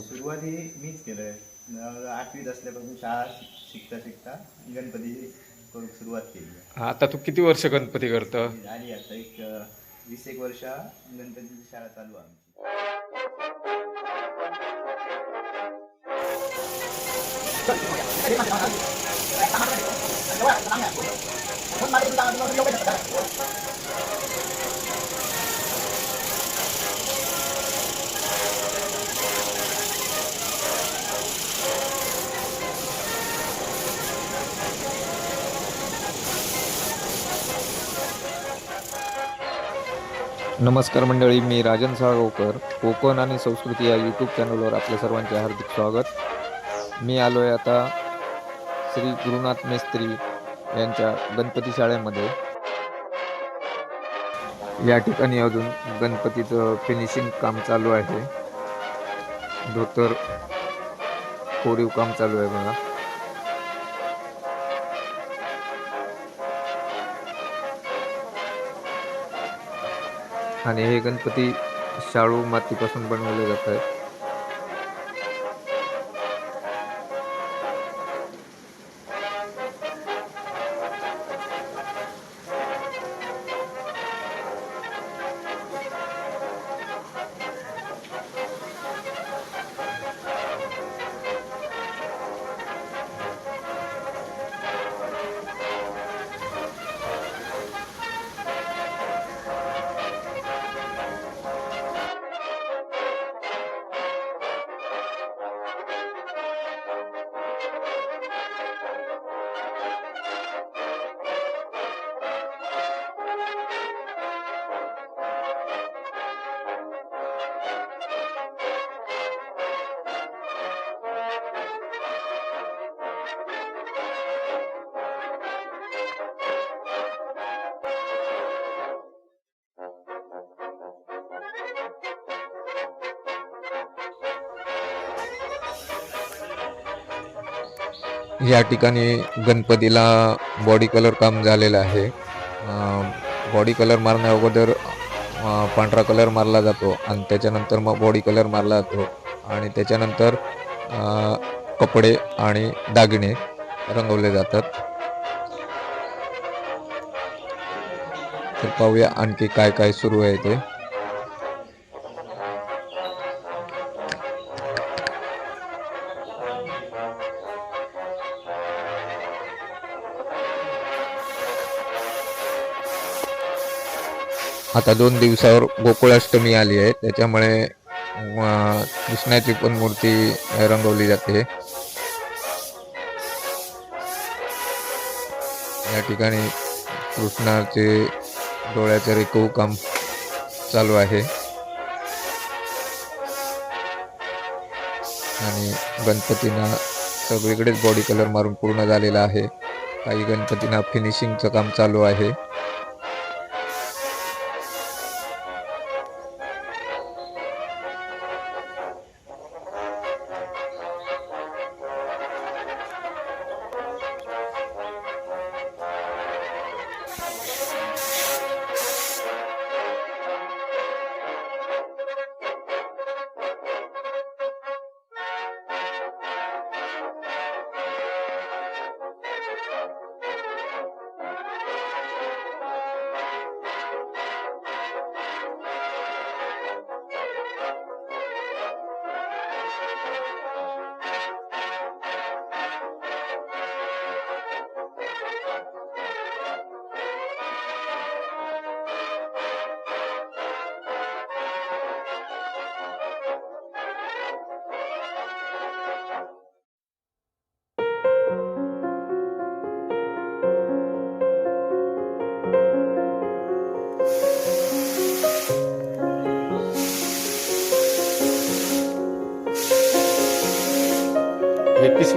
सुरुवात ही मीच केलंय न- आठवीत असल्यापासून शाळा शिकता शिकता गणपती करू सुरुवात केली आहे. आता तू किती वर्ष गणपती करतो आणि झाली आता एक अं, वीस एक वर्ष गणपतीची शाळा चालू आहे आमची नमस्कार मंडळी मी राजन साळगावकर कोकण आणि संस्कृती या यूट्यूब चॅनलवर आपल्या सर्वांचे हार्दिक स्वागत. मी आलो आहे आता श्री गुरुनाथ मेस्त्री यांच्या गणपती शाळेमध्ये. या ठिकाणी अजून गणपतीचं फिनिशिंग काम चालू आहे. धोतर कोरीव काम चालू आहे बघा. आणि हे गणपती शाळू मातीपासून बनवले जात आहेत. या ठिकाणी गणपतीला बॉडी कलर काम झालेलं आहे. बॉडी कलर मारण्या अगोदर पांढरा कलर मारला जातो आणि त्याच्यानंतर मग बॉडी कलर मारला जातो आणि त्याच्यानंतर कपडे आणि दागिने रंगवले जातात. तर पाहूया आणखी काय काय सुरू आहे ते. आता दोन दिवसावर गोकुळाष्टमी आली आहे. त्याच्यामुळे कृष्णाची पण मूर्ती रंगवली जाते. या ठिकाणी कृष्णाचे डोळ्याचे रेखव काम चालू आहे. आणि गणपतींना सगळीकडेच बॉडी कलर मारून पूर्ण झालेला आहे. काही गणपतींना फिनिशिंगचं काम चालू आहे.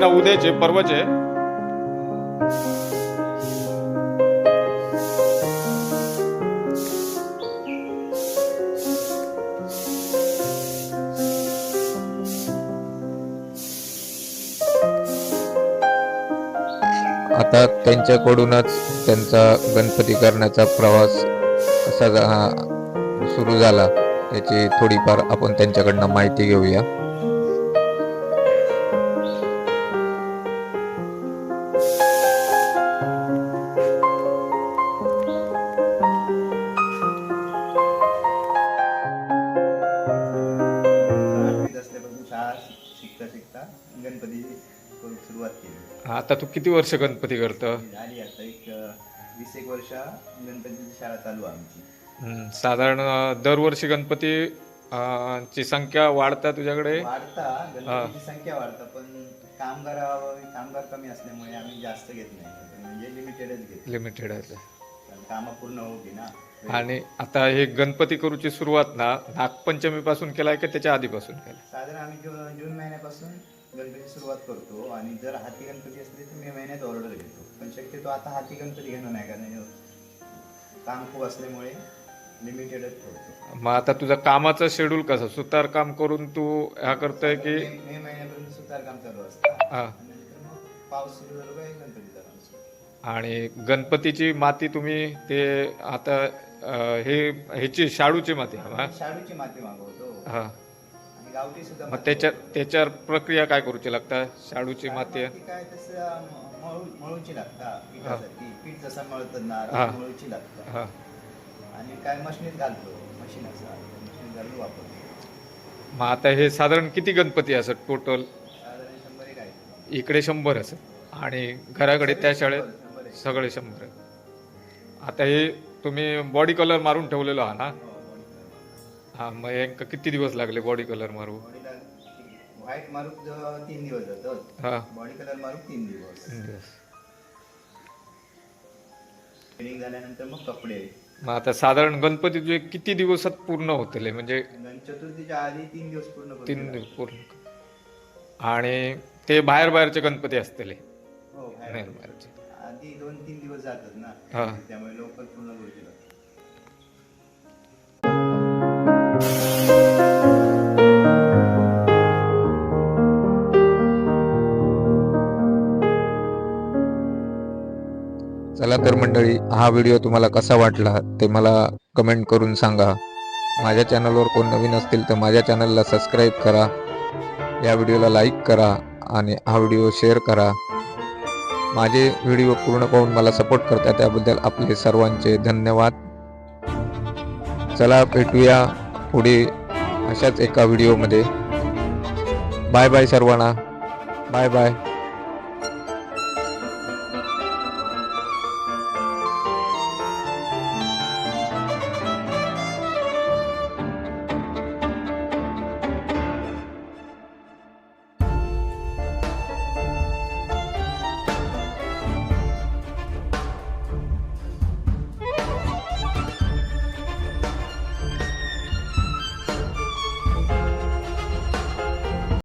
कृष्णा उद्याचे पर्वचे आता त्यांच्याकडूनच त्यांचा गणपती करण्याचा प्रवास असा सुरू झाला. त्याची थोडीफार आपण त्यांच्याकडनं माहिती घेऊया. आता तू किती वर्ष गणपती करतं? झाली आता एक अं, वीस एक वर्ष गणपतीची शाळा चालू आहे आमची. हम्म, साधारण अं, दरवर्षी गणपती अं, ची संख्या वाढता तुझ्याकडे? वाढता गणपतीची संख्या वाढता पण कामगार कामगार कमी असल्यामुळे आम्ही जास्त घेत नाही. म्हणजे लिमिटेडच घेतो. लिमिटेड आहे. कारण कामं पूर्ण होती ना. आणि आता हे गणपती करूची सुरुवात ना नागपंचमी पासून केलाय की त्याच्या आधीपासून केलाय? साधारण आम्ही जून जून महिन्यापासून गणपतीची सुरुवात करतो आणि जर हाती गणपती असले तर मे महिन्यात ऑर्डर घेतो. पण शक्यतो आता हाती गणपती घेणं नाही कारण हे काम खूप असल्यामुळे लिमिटेडच ठेवतो. मग आता तुझं कामाचं शेड्यूल कसं? सुतार काम करून तू ह्या करतोय की? मे महिन्यापर्यंत सुतार काम चालू असतं. हा. पाऊस सुरू झालो काय सुरू आणि गणपतीची माती तुम्ही ते आता हे ह्याची शाडूची माती हा शाडूची माती मागवतो. हा. गावठी सुद्धा मग माती त्याच्या मागवतो. त्याच्यावर प्रक्रिया काय करूची लागता? शाडूची माती काय तसं म- मळू मळूची लागता पिठासारखी. पीठ जसा मळतात ना हा. तसं मळूची लागता. हा. आणि काय मशीनीत घालतो? मशीन असं मशीन घालून वापरतो. मग आता हे साधारण किती गणपती असत टोटल साधारण शंभर एक आहे इकडे शंभर असत आणि घराकडे त्या शाळेत शंभर आहे. सगळे शंभर. आता हे तुम्ही बॉडी कलर मारून ठेवलेलो हा ना? हो. हा मग यांका किती दिवस लागले बॉडी कलर मारू? Body ला व्हाईट मारूक ज- तीन दिवस जातात हा. बॉडी कलर मारूक तीन दिवस. दिवस. ट्रेनिंग झाल्यानंतर मग कपडे. मग आता साधारण गणपती तुझे किती दिवसात पूर्ण होतले? म्हणजे गणेश चतुर्थीच्या आधी तीन दिवस पूर्ण करून तीन. दिवस पूर्ण. आणि ते बाहेर बाहेरचे गणपती असतले. हो बाहेर. बाहेर बाहेरचे आधी दोन तीन दिवस जातात ना. त्यामुळे लवकर पूर्ण करू चला तर मंडळी हा व्हिडिओ तुम्हाला कसा वाटला ते मला कमेंट करून सांगा. माझ्या चॅनलवर कोण नवीन असतील तर माझ्या चॅनलला सबस्क्राईब करा. या व्हिडिओला लाईक करा आणि हा व्हिडिओ शेअर करा. माझे व्हिडिओ पूर्ण पाहून मला सपोर्ट करता त्याबद्दल आपले सर्वांचे धन्यवाद. चला भेटूया पुढे अशाच एका व्हिडिओमध्ये बाय बाय सर्वांना. Bye bye